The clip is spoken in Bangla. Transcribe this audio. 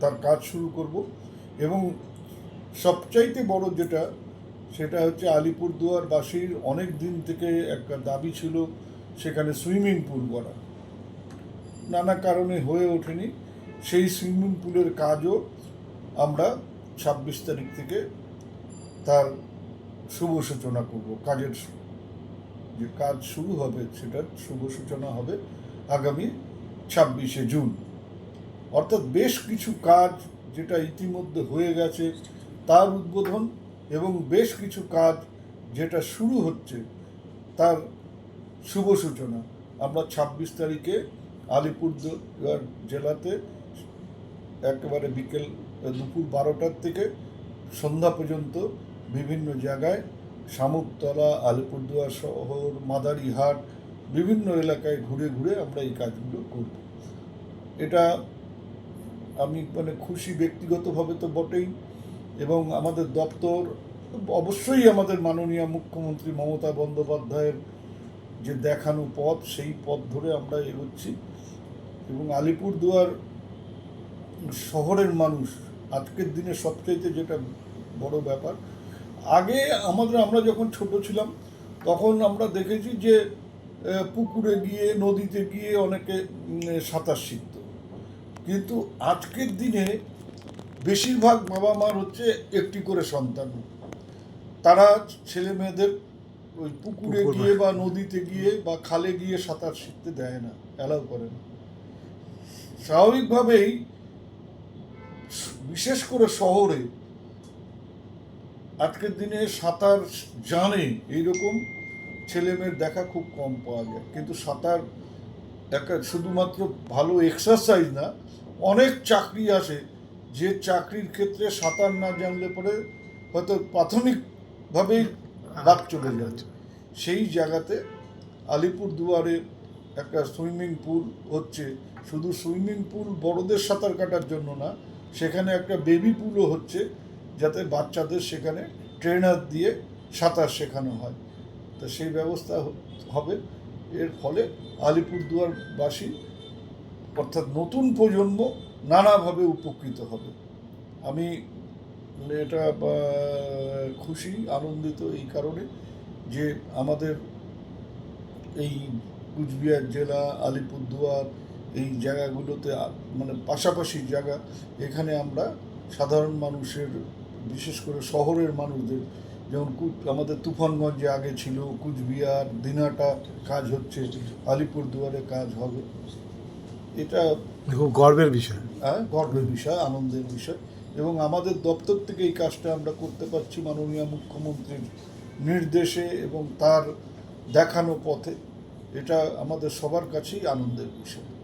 তার কাজ শুরু করব। এবং সবচাইতে বড় যেটা, সেটা হচ্ছে আলিপুরদুয়ারবাসীর অনেক দিন থেকে একটা দাবি ছিল সেখানে সুইমিং পুল করা নানা কারণে হয়ে ওঠেনি। সেই সুইমিং পুলের কাজও আমরা ছাব্বিশ তারিখ থেকে তার শুভ সূচনা করব, কাজের যে কাজ শুরু হবে, সেটার শুভ সূচনা হবে আগামী ছাব্বিশে জুন। অর্থাৎ বেশ কিছু কাজ যেটা ইতিমধ্যে হয়ে গেছে তার উদ্বোধন এবং বেশ কিছু কাজ যেটা শুরু হচ্ছে তার শুভ সূচনা। আমরা ছাব্বিশ তারিখে আলিপুরদুয়ার জেলাতে একেবারে বিকেল দুপুর বারোটার থেকে সন্ধ্যা পর্যন্ত বিভিন্ন জায়গায় শামুকতলা, আলিপুরদুয়ার শহর, মাদারিহাট, বিভিন্ন এলাকায় ঘুরে ঘুরে আমরা এই কাজগুলো করব। এটা আমি মানে খুশি ব্যক্তিগতভাবে তো বটেই। এবং আমাদের দপ্তর অবশ্যই আমাদের মাননীয় মুখ্যমন্ত্রী মমতা বন্দ্যোপাধ্যায়ের যে দেখানো পথ, সেই পথ ধরে আমরা এগোচ্ছি। এবং আলিপুরদুয়ার শহরের মানুষ, আজকের দিনে সবচাইতে যেটা বড় ব্যাপার, আগে আমাদের, আমরা যখন ছোট ছিলাম, তখন আমরা দেখেছি যে পুকুরে গিয়ে, নদীতে গিয়ে অনেকে সাঁতার শিখত। কিন্তু আজকের দিনে বেশিরভাগ বাবা মার হচ্ছে একটি করে সন্তান। তারা ছেলে মেয়েদের ওই পুকুরে গিয়ে বা নদীতে গিয়ে বা খালে গিয়ে সাঁতার শিখতে দেয় না অ্যালাউ করে না। স্বাভাবিকভাবেই বিশেষ করে শহরে আজকের দিনে সাঁতার জানে এইরকম ছেলে মেয়ের দেখা খুব কম পাওয়া যায়। কিন্তু সাঁতার একটা শুধুমাত্র ভালো এক্সারসাইজ না অনেক চাকরি আসে যে চাকরির ক্ষেত্রে সাঁতার না জানলে পরে হয়তো প্রাথমিকভাবেই বাদ চলে যাচ্ছে সেই জায়গাতে আলিপুর দুয়ারে একটা সুইমিং পুল হচ্ছে। শুধু সুইমিং পুল বড়দের সাঁতার কাটার জন্য না সেখানে একটা বেবি পুলও হচ্ছে যাতে বাচ্চাদের সেখানে ট্রেনার দিয়ে সাঁতার শেখানো হয়। তো সেই ব্যবস্থা হবে। এর ফলে আলিপুরদুয়ারবাসী, অর্থাৎ নতুন প্রজন্ম, নানাভাবে উপকৃত হবে। আমি এটা খুশি, আনন্দিত এই কারণে যে আমাদের এই কুচবিহার জেলা, আলিপুরদুয়ার এই জায়গাগুলোতে মানে পাশাপাশি জায়গা, এখানে আমরা সাধারণ মানুষের, বিশেষ করে শহরের মানুষদের যেমন আমাদের তুফানগঞ্জে আগে ছিল কুচবিহার দিনাটা কাজ হচ্ছে আলিপুরদুয়ারে কাজ হবে। এটা খুব গর্বের বিষয়। হ্যাঁ গর্বের বিষয় আনন্দের বিষয়। এবং আমাদের দপ্তর থেকে এই কাজটা আমরা করতে পারছি মাননীয় মুখ্যমন্ত্রীর নির্দেশে এবং তার দেখানো পথে। এটা আমাদের সবার কাছেই আনন্দের বিষয়।